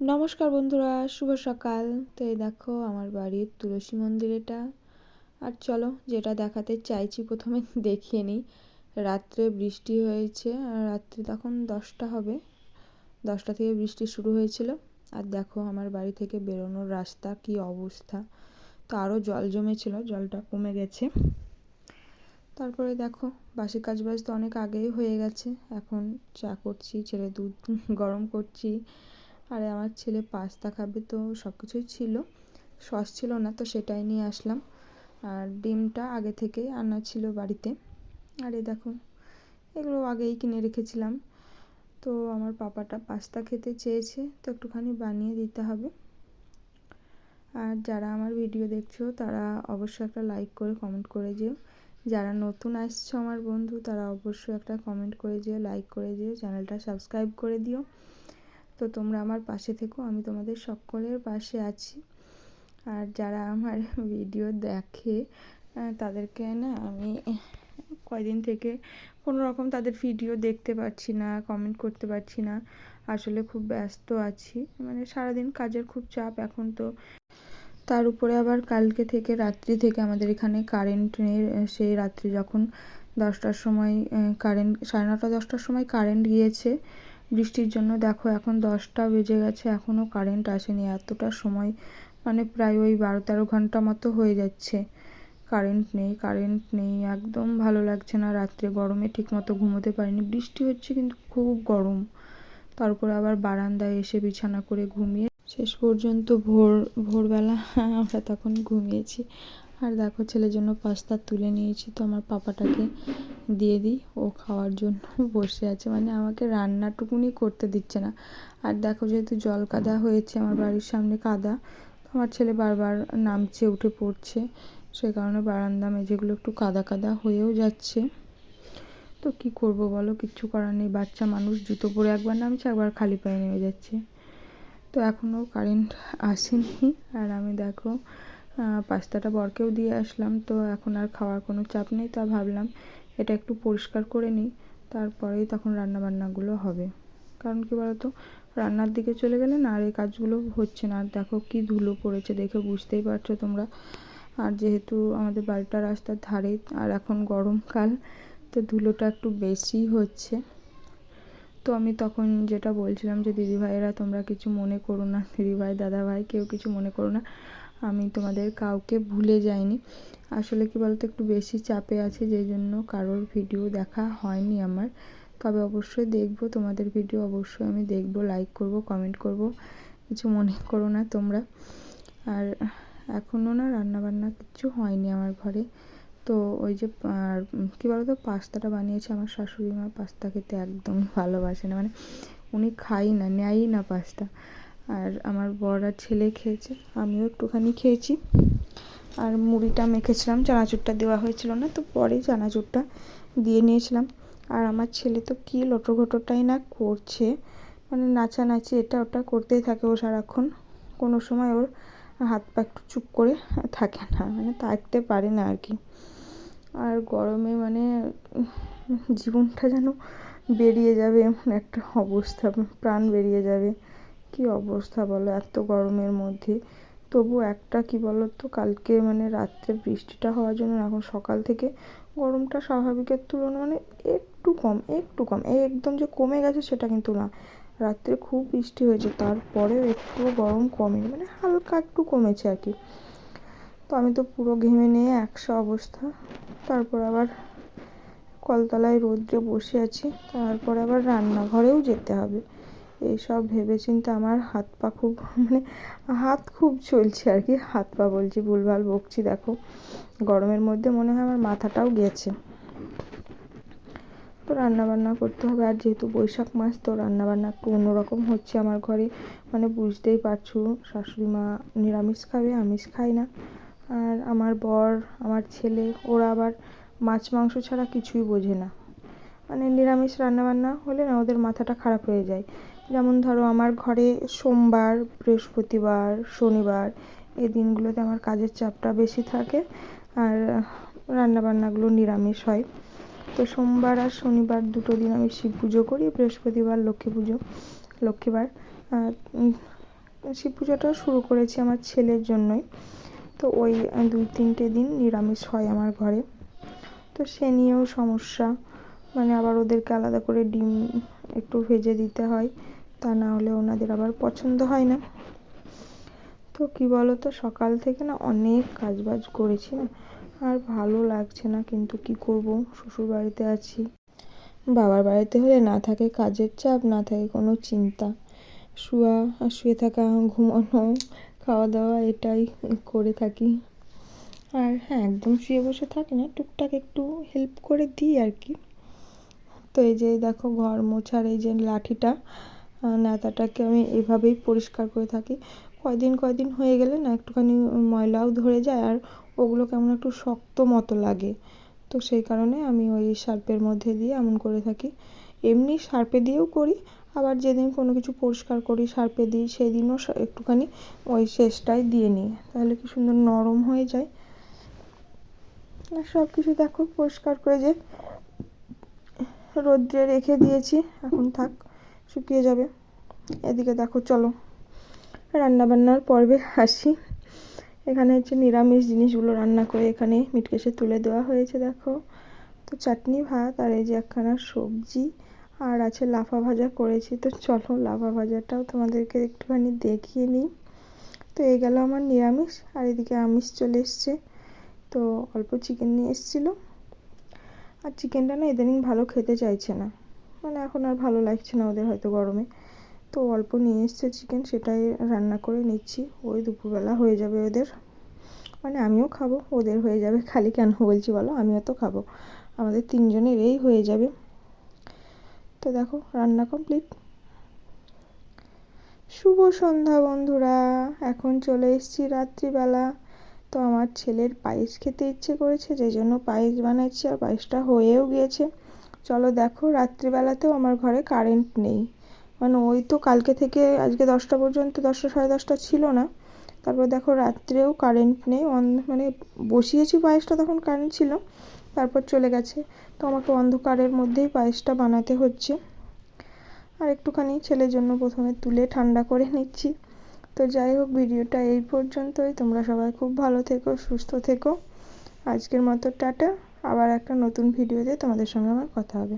নমস্কার বন্ধুরা, শুভ সকাল। তো এই দেখো, আমার বাড়ির তুলসী মন্দির এটা। আর চলো, যেটা দেখাতে চাইছি প্রথমে দেখিয়ে নিই। রাত্রে বৃষ্টি হয়েছে, আর রাত্রে তখন দশটা হবে। দশটা থেকে বৃষ্টি শুরু হয়েছিল। আর দেখো, আমার বাড়ি থেকে বেরোনোর রাস্তা কি অবস্থা। তো আরও জল জমেছিল, জলটা কমে গেছে। তারপরে দেখো, বাসি কাজ বাজ তো অনেক আগেই হয়ে গেছে। এখন চা করছি ছেলে দুধ গরম করছি। আর আমার ছেলে পাস্তা খাবে তো সব কিছুই ছিল। সস ছিল না তো সেটাই নিয়ে আসলাম। আর ডিমটা আগে থেকেই আনা ছিল বাড়িতে। আর দেখো, এগুলো আগেই কিনে রেখেছিলাম। তো আমার পাপাটা পাস্তা খেতে চেয়েছে, তো একটুখানি বানিয়ে দিতে হবে। আর যারা আমার ভিডিও দেখছ, তারা অবশ্যই একটা লাইক করে কমেন্ট করে যেও। যারা নতুন আসছো আমার বন্ধু, তারা অবশ্যই একটা কমেন্ট করে যেও, লাইক করে যেও, চ্যানেলটা সাবস্ক্রাইব করে দিও। তো তোমরা আমার পাশে থেকো, আমি তোমাদের সকলের পাশে আছি। আর যারা আমার ভিডিও দেখে তাদেরকে না আমি কয়দিন থেকে কোনো রকম তাদের ভিডিও দেখতে পাচ্ছি না কমেন্ট করতে পারছি না। আসলে খুব ব্যস্ত আছি। মানে সারাদিন কাজের খুব চাপ এখন তো। তার উপরে আবার কালকে থেকে রাত্রি থেকে আমাদের এখানে কারেন্ট নেই। সেই রাত্রি যখন দশটার সময় কারেন্ট সাড়ে নটা দশটার সময় কারেন্ট গিয়েছে বৃষ্টির জন্য। দেখো, এখন দশটা বেজে গেছে এখনও কারেন্ট আসেনি। এতটা সময় মানে প্রায় ওই বারো তেরো ঘণ্টা মতো হয়ে যাচ্ছে। কারেন্ট নেই কারেন্ট নেই, একদম ভালো লাগছে না। রাত্রে গরমে ঠিক মতো ঘুমোতে পারিনি। বৃষ্টি হচ্ছে কিন্তু খুব গরম। তারপরে আবার বারান্দায় এসে বিছানা করে ঘুমিয়ে, শেষ পর্যন্ত ভোর, ভোরবেলা, আমরা তখন ঘুমিয়েছি। আর দেখো ছেলের জন্য পাস্তা তুলে নিয়েছি, তো আমার পাপাটাকে দিয়ে দিই। ও খাওয়ার জন্য বসে আছে মানে আমাকে রান্নাটুকুনি করতে দিচ্ছে না। আর দেখো যেহেতু জল কাদা হয়েছে, আমার বাড়ির সামনে কাদা, তো আমার ছেলে বারবার নামছে, উঠে পড়ছে। সেই কারণে বারান্দা মেঝেগুলো একটু কাদা কাদা হয়েও যাচ্ছে। তো কি করব বলো, কিচ্ছু করার নেই। বাচ্চা মানুষ, জুতো পরে একবার নামছে, একবার খালি পায়ে নেমে যাচ্ছে। তো এখনও কারেন্ট আসেনি। আর আমি দেখো পাস্তাটা বরকেও দিয়ে আসলাম, তো এখন আর খাওয়ার কোনো চাপ নেই, তা ভাবলাম এটা একটু পরিষ্কার করে নিই, তারপরেই তখন রান্নাবান্নাগুলো হবে। কারণ কী বলতো, রান্নার দিকে চলে গেলে না আর এই কাজগুলো হচ্ছে না। আর দেখো কি ধুলো পড়েছে, দেখে বুঝতেই পারছ তোমরা। আর যেহেতু আমাদের বাড়িটা রাস্তার ধারে, আর এখন গরমকাল, তো ধুলোটা একটু বেশি হচ্ছে। তো আমি তখন যেটা বলছিলাম যে, দিদিভাইয়েরা তোমরা কিছু মনে করো না, দিদিভাই, দাদাভাই, কেউ কিছু মনে করো না। আমি তোমাদের কাউকে ভুলে যাইনি। আসলে কি বলতো, একটু বেশি চাপে আছে যেই জন্য কারোর ভিডিও দেখা হয়নি আমার। তবে অবশ্যই দেখব, তোমাদের ভিডিও অবশ্যই আমি দেখব লাইক করব কমেন্ট করব। কিছু মনে করো না তোমরা। আর এখনও না রান্নাবান্না কিচ্ছু হয়নি আমার ঘরে। তো ওই যে আর কী বলতো, পাস্তাটা বানিয়েছে আমার শাশুড়ি মা। পাস্তা খেতে একদমই ভালোবাসে না। মানে উনি খাই না, নেয়ই না পাস্তা। আর আমার আর ছেলে খেয়েছে, আমিও একটুখানি খেয়েছি। আর মুড়িটা মেখেছিলাম, চানাচুরটা দেওয়া হয়েছিল না, তো পরে চানাচুরটা দিয়ে নিয়েছিলাম। আর আমার ছেলে তো কী লোটোঘোটোটাই না করছে মানে নাচানাচি, এটা ওটা করতেই থাকে ও সারাক্ষণ। কোনো সময় ওর হাত পা একটু চুপ করে থাকে না মানে থাকতে পারে না আর কি। আর গরমে মানে জীবনটা যেন বেরিয়ে যাবে এমন একটা অবস্থা, প্রাণ বেরিয়ে যাবে। কি অবস্থা বলো? এত গরমের মধ্যে। তবু একটা কি বলো তো কালকে মানে রাত্রে বৃষ্টিটা হওয়ার জন্য এখন সকাল থেকে গরমটা স্বাভাবিকের তুলনায় মানে একটু কম একটু কম। এই একদম যে কমে গেছে সেটা কিন্তু না। রাত্রে খুব বৃষ্টি হয়েছে, তারপরেও একটু গরম কমেনি মানে হালকা একটু কমেছে আর কি। তো আমি তো পুরো ঘেমে নিয়ে একশো অবস্থা। তারপর আবার কলতলায় রোদ্রে বসে আছি। তারপর আবার রান্নাঘরেও যেতে হবে। এইসব ভেবে চিন্তে আমার হাত পা খুব মানে হাত খুব চলছে আর কি। হাত পা বলছি, ভুলভাল বকছি, দেখো। গরমের মধ্যে মনে হয় আমার মাথাটাও গেছে। তো রান্নাবান্না করতে হবে। আর যেহেতু বৈশাখ মাস, তো রান্নাবান্না একটু অন্যরকম হচ্ছে আমার ঘরে। মানে বুঝতেই পারছ, শাশুড়ি মা নিরামিষ খাবে, আমিষ খাই না। আর আমার বর, আমার ছেলে, ওরা আবার মাছ, মাংস ছাড়া কিছুই বোঝে না। মানে নিরামিষ রান্নাবান্না হলে না ওদের মাথাটা খারাপ হয়ে যায়। যেমন ধরো আমার ঘরে সোমবার, বৃহস্পতিবার, শনিবার এই দিনগুলোতে আমার কাজের চাপটা বেশি থাকে আর রান্নাবান্নাগুলো নিরামিষ হয়। তো সোমবার আর শনিবার দুটো দিন আমি শিব পুজো করি, বৃহস্পতিবার লক্ষ্মী পুজো, লক্ষ্মীবার। শিব পুজোটাও শুরু করেছি আমার ছেলের জন্যই। তো ওই দুই তিনটে দিন নিরামিষ হয় আমার ঘরে। তো সে নিয়েও সমস্যা মানে আবার ওদেরকে আলাদা করে ডিম একটু ভেজে দিতে হয়। তা না হলে ওনাদের আবার পছন্দ হয় না। তো কী বলো তো সকাল থেকে না অনেক কাজবাজ করেছি না, আর ভালো লাগছে না কিন্তু কি করব, শ্বশুর বাড়িতে আছি। বাবার বাড়িতে হলে না থাকে কাজের চাপ, না থাকে কোনো চিন্তা। শুয়া আর শুয়ে থাকা, ঘুমানো খাওয়া দাওয়া এটাই করে থাকি। আর হ্যাঁ একদম শুয়ে বসে থাকি না, টুকটাক একটু হেল্প করে দিই আর কি। তো এই যে দেখো ঘর মোছার এই যে লাঠিটা নেতাটাকে আমি এভাবেই পরিষ্কার করে থাকি। কয়দিন কয়দিন হয়ে গেলে না একটুখানি ময়লাও ধরে যায় আর ওগুলো কেমন একটু শক্ত মতো লাগে। তো সেই কারণে আমি ওই সার্পের মধ্যে দিয়ে এমন করে থাকি। এমনি সার্পে দিয়েও করি, আবার যেদিন কোনো কিছু পরিষ্কার করি সার্পে দিই সেই দিনও একটুখানি ওই শেষটাই দিয়ে নিই। তাহলে কি সুন্দর নরম হয়ে যায়। সব কিছু দেখো পরিষ্কার করে যে রোদ্রে রেখে দিয়েছি, এখন থাক। শুকিয়ে যাবে। এদিকে দেখো, চলো। রান্নাবান্নার পর্বে আসি। এখানে হচ্ছে নিরামিষ জিনিসগুলো রান্না করে এখানে মিটকেশে তুলে দেওয়া হয়েছে, দেখো। তো চাটনি, ভাত আর এই যে একখানা সবজি আর আছে লাফা ভাজা করেছি। তো চলো লাফা ভাজাটাও তোমাদেরকে একটুখানি দেখিয়ে নিই। তো এই গেল আমার নিরামিষ আর এদিকে আমিষ চলে এসছে। তো অল্প চিকেন নিয়ে এসেছিল। আর চিকেনটা না ইদানিং ভালো খেতে চাইছে না। মানে এখন আর ভালো লাগছে না ওদের হয়তো গরমে। তো অল্প নিয়ে এসছে চিকেন সেটাই রান্না করে নিচ্ছি। ওই দুপুরবেলা হয়ে যাবে ওদের। মানে আমিও খাব, ওদের হয়ে যাবে। খালি কেন বলছি বলো? আমিও তো খাব। আমাদের তিনজনের এই হয়ে যাবে। তো দেখো, রান্না কমপ্লিট শুভ সন্ধ্যা বন্ধুরা। এখন চলে এসেছি রাত্রিবেলা। তো আমার ছেলের পায়েস খেতে ইচ্ছে করেছে যে জন্য পায়েস বানাচ্ছি আর পায়েসটা হয়েও গিয়েছে। চলো দেখো, রাত্রিবেলাতেও আমার ঘরে কারেন্ট নেই। মানে ওই তো কালকে থেকে আজকে দশটা পর্যন্ত, দশটা সাড়ে দশটা ছিল না। তারপর দেখো রাত্রেও কারেন্ট নেই। মানে বসিয়েছি পায়েসটা তখন কারেন্ট ছিল। তারপর চলে গেছে। তো আমাকে অন্ধকারের মধ্যেই পায়েসটা বানাতে হচ্ছে। আর একটুখানি ছেলের জন্য প্রথমে তুলে ঠান্ডা করে নিচ্ছি। তো যাই হোক, ভিডিওটা এই পর্যন্তই। তোমরা সবাই খুব ভালো থেকো, সুস্থ থেকো। আজকের মতো টাটা। আবার একটা নতুন ভিডিওতে তোমাদের সঙ্গে আমার কথা হবে।